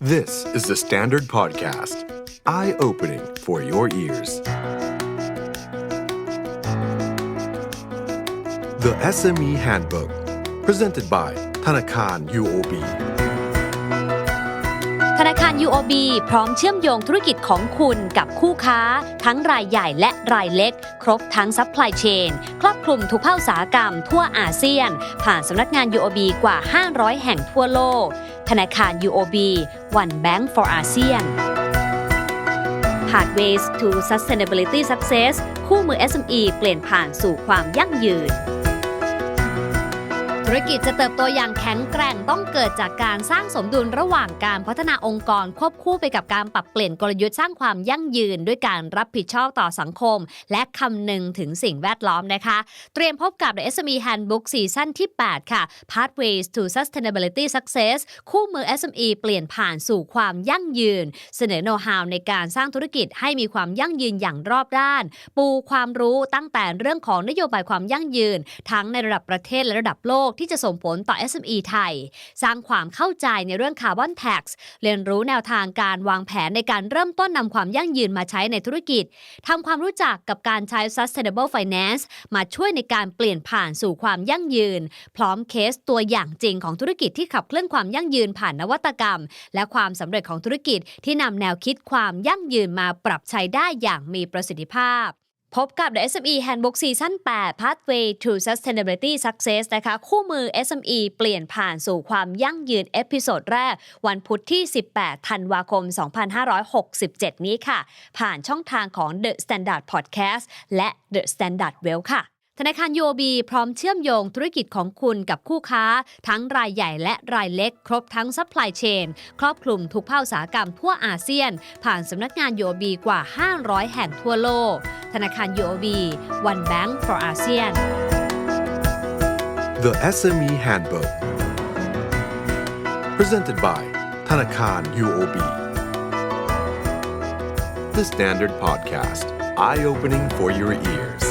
This is the Standard Podcast. Eye opening for your ears. The SME Handbook. Presented by ธนาคาร UOB. ธนาคาร UOB พร้อมเชื่อมโยงธุรกิจของคุณกับคู่ค้า ทั้งรายใหญ่และรายเล็ก ครบทั้งซัพพลายเชนครอบคลุมทุกภาคอุตสาหกรรมทั่วอาเซียน ผ่านสำนักงาน UOB กว่า 500 แห่งทั่วโลก ธนาคาร UOB One Bank for ASEAN Pathways to Sustainability Success คู่มือ SME เปลี่ยนผ่านสู่ความยั่งยืน ธุรกิจจะเติบโตอย่างแข็งแกร่งต้องเกิดจากการสร้างสมดุลระหว่างการพัฒนาองค์กร ควบคู่ไปกับการปรับเปลี่ยนกลยุทธ์สร้างความยั่งยืน ด้วยการรับผิดชอบต่อสังคม และคำนึงถึงสิ่งแวดล้อมนะคะ เตรียมพบกับ The SME Handbook ซีซั่นที่ 8 ค่ะ Pathways to Sustainability Success คู่มือ SME เปลี่ยนผ่านสู่ความยั่งยืน เสนอโน้ตฮาวในการสร้างธุรกิจให้มีความยั่งยืนอย่างรอบด้าน ปูความรู้ตั้งแต่เรื่องของนโยบายความยั่งยืน ทั้งในระดับประเทศและระดับโลกที่จะส่งผลต่อ SME ไทย สร้างความเข้าใจในเรื่อง Carbon Tax เรียนรู้แนวทางการวางแผนในการเริ่มต้นนำความยั่งยืนมาใช้ในธุรกิจทำความรู้จักกับการใช้ Sustainable Finance มาช่วยในการเปลี่ยนผ่านสู่ความยั่งยืน พร้อมเคสตัวอย่างจริงของธุรกิจที่ขับเคลื่อนความยั่งยืนผ่านนวัตกรรม และความสำเร็จของธุรกิจที่นำแนวคิดความยั่งยืนมาปรับใช้ได้อย่างมีประสิทธิภาพ พบกับ The SME Handbook Season 8 Pathway to Sustainability Success นะคะ คู่มือ SME เปลี่ยนผ่านสู่ความยั่งยืนเอพิโซดแรก วันพุธที่ 18 ธันวาคม 2567 นี้ค่ะ ผ่านช่องทางของ The Standard Podcast และ The Standard Well ค่ะ ธนาคาร UOB พร้อมเชื่อมโยงธุรกิจของคุณกับคู่ค้า ทั้งรายใหญ่และรายเล็ก ครบทั้งซัพพลายเชนครอบคลุมทุกภาคอุตสาหกรรมทั่วอาเซียน ผ่านสำนักงาน UOB กว่า 500 แห่งทั่วโลก ธนาคาร UOB One Bank for ASEAN The SME Handbook. Presented by ธนาคาร UOB. The Standard Podcast. Eye opening for your ears.